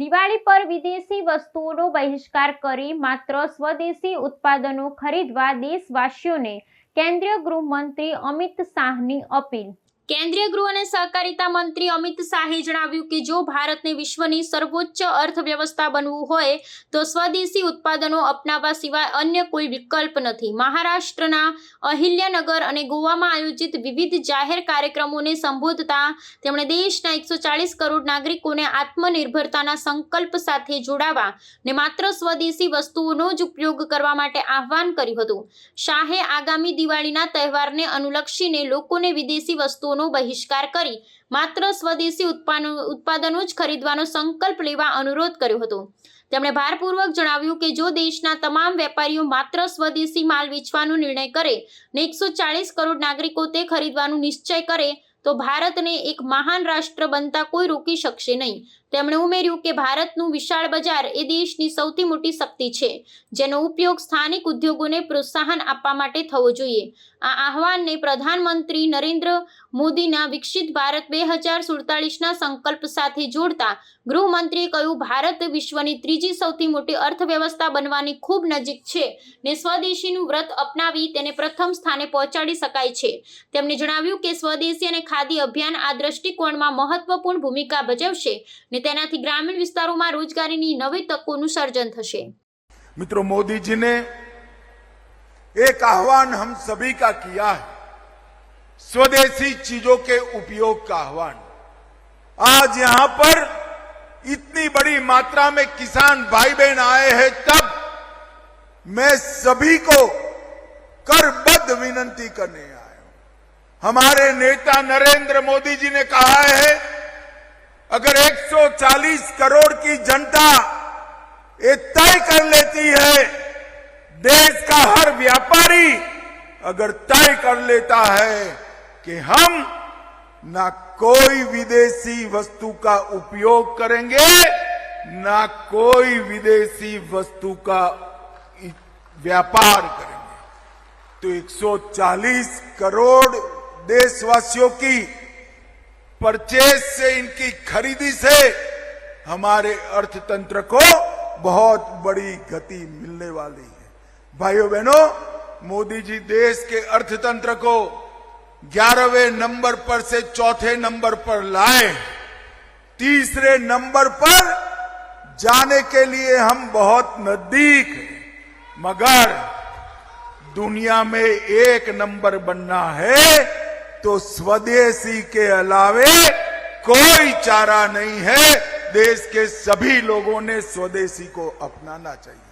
દિવાળી પર વિદેશી વસ્તુઓનો બહિષ્કાર કરી માત્ર સ્વદેશી ઉત્પાદનો ખરીદવા દેશવાસીઓને કેન્દ્રીય ગૃહમંત્રી અમિત શાહની અપીલ કેન્દ્રીય ગૃહ અને સહકારિતા મંત્રી અમિત શાહે જણાવ્યું કે જો ભારતને વિશ્વની સર્વોચ્ચ અર્થવ્યવસ્થા બનવું હોય તો સ્વદેશી ઉત્પાદનો અપનાવવા સિવાય અન્ય કોઈ વિકલ્પ નથી મહારાષ્ટ્રના અહિલ્યાનગર અને ગોવામાં આયોજિત વિવિધ જાહેર કાર્યક્રમોને સંબોધતા તેમણે દેશના એકસો ચાલીસ કરોડ નાગરિકોને આત્મનિર્ભરતાના સંકલ્પ સાથે જોડાવા ને માત્ર સ્વદેશી વસ્તુઓનો જ ઉપયોગ કરવા માટે આહવાન કર્યું હતું શાહે આગામી દિવાળીના તહેવારને અનુલક્ષીને લોકોને વિદેશી વસ્તુઓ વસ્તુઓનો બહિષ્કાર કરી માત્ર સ્વદેશી ઉત્પાદનો જ ખરીદવાનો સંકલ્પ લેવા અનુરોધ કર્યો હતો તેમણે ભારપૂર્વક જણાવ્યું કે જો દેશના તમામ વેપારીઓ માત્ર સ્વદેશી માલ વેચવાનો નિર્ણય કરે ને એકસો ચાલીસ કરોડ નાગરિકો તે ખરીદવાનું નિશ્ચય કરે તો ભારતને એક મહાન રાષ્ટ્ર બનતા કોઈ રોકી શકશે નહીં તેમણે ઉમેર્યું કે ભારતનું વિશાળ બજાર એ દેશની સૌથી મોટી શક્તિ છે જેનો ઉપયોગ સ્થાનિક ઉદ્યોગોને પ્રોત્સાહન આપવા માટે થવો જોઈએ આ આહવાનને પ્રધાનમંત્રી નરેન્દ્ર મોદીના વિકસિત ભારત બે હજાર સુડતાલીસના સંકલ્પ સાથે જોડતા ગૃહમંત્રીએ કહ્યું ભારત વિશ્વની ત્રીજી સૌથી મોટી અર્થવ્યવસ્થા બનવાની ખૂબ નજીક છે ને સ્વદેશીનું વ્રત અપનાવી તેને પ્રથમ સ્થાને પહોંચાડી શકાય છે તેમણે જણાવ્યું કે સ્વદેશી અને ખાદી અભિયાન આ દ્રષ્ટિકોણમાં મહત્વપૂર્ણ ભૂમિકા ભજવશે ને तैनाति ग्रामीण વિસ્તારોમાં રોજગારીની નવી તકોનું સર્જન થશે મિત્રો મોદીજીને એક આહવાન હમ સભી કા કિયા હૈ સ્વદેશી ચીજો કે ઉપયોગ કાહવાન આજ યહા પર ઇતની બડી માત્રા મે કિસાન ભાઈ બેન આયે હે તબ મે સભી કો કરબદ વિનંતી કરને આયો હમારે નેતા નરેન્દ્ર મોદીજીને કહા હૈ अगर 140 करोड़ की जनता ये तय कर लेती है देश का हर व्यापारी अगर तय कर लेता है कि हम ना कोई विदेशी वस्तु का उपयोग करेंगे ना कोई विदेशी वस्तु का व्यापार करेंगे तो 140 करोड़ देशवासियों की परचेज से इनकी खरीदी से हमारे अर्थतंत्र को बहुत बड़ी गति मिलने वाली है भाइयों बहनों मोदी जी देश के अर्थतंत्र को ग्यारहवें नंबर पर से चौथे नंबर पर लाए तीसरे नंबर पर जाने के लिए हम बहुत नजदीक मगर दुनिया में एक नंबर बनना है तो स्वदेशी के अलावे कोई चारा नहीं है देश के सभी लोगों ने स्वदेशी को अपनाना चाहिए